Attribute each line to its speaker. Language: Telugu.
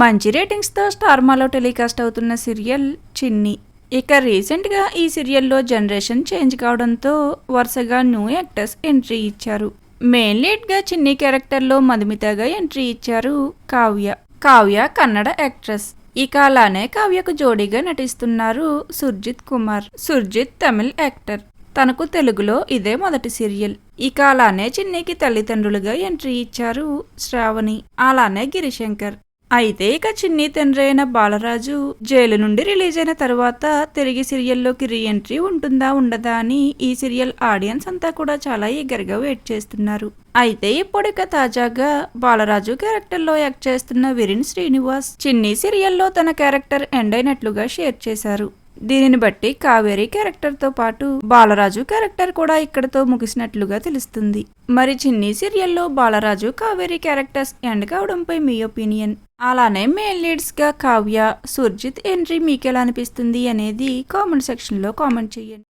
Speaker 1: మంచి రేటింగ్స్తో స్టార్మాలో టెలికాస్ట్ అవుతున్న సీరియల్ చిన్ని. ఇక రీసెంట్గా ఈ సీరియల్లో జనరేషన్ చేంజ్ కావడంతో వరుసగా న్యూ యాక్టర్స్ ఎంట్రీ ఇచ్చారు. మెయిన్ లీడ్గా చిన్ని క్యారెక్టర్లో మధుమితగా ఎంట్రీ ఇచ్చారు కావ్య. కావ్య కన్నడ యాక్ట్రెస్. ఇక అలానే కావ్యకు జోడీగా నటిస్తున్నారు సుర్జిత్ కుమార్. సుర్జిత్ తమిళ్ యాక్టర్. తనకు తెలుగులో ఇదే మొదటి సీరియల్. ఇక అలానే చిన్నికి తల్లిదండ్రులుగా ఎంట్రీ ఇచ్చారు శ్రావణి. అలానే గిరిశంకర్. అయితే ఇక చిన్ని తండ్రి అయిన బాలరాజు జైలు నుండి రిలీజ్ అయిన తర్వాత తిరిగి సీరియల్లోకి రీఎంట్రీ ఉంటుందా ఉండదా అని ఈ సీరియల్ ఆడియన్స్ అంతా కూడా చాలా ఈగర్గా వెయిట్ చేస్తున్నారు. అయితే ఇప్పుడిక తాజాగా బాలరాజు క్యారెక్టర్లో యాక్ట్ చేస్తున్న విరిన్ శ్రీనివాస్ చిన్ని సీరియల్లో తన క్యారెక్టర్ ఎండ్ అయినట్లుగా షేర్ చేశారు. దీనిని బట్టి కావేరి క్యారెక్టర్తో పాటు బాలరాజు క్యారెక్టర్ కూడా ఇక్కడతో ముగిసినట్లుగా తెలుస్తుంది. మరి చిన్ని సీరియల్లో బాలరాజు కావేరి క్యారెక్టర్స్ ఎండ్ కావడంపై మీ ఒపీనియన్? అలానే మెయిన్ లీడ్స్గా కావ్య సుర్జిత్ ఎంట్రీ మీకెలా అనిపిస్తుంది అనేది కామెంట్ సెక్షన్లో కామెంట్ చేయండి.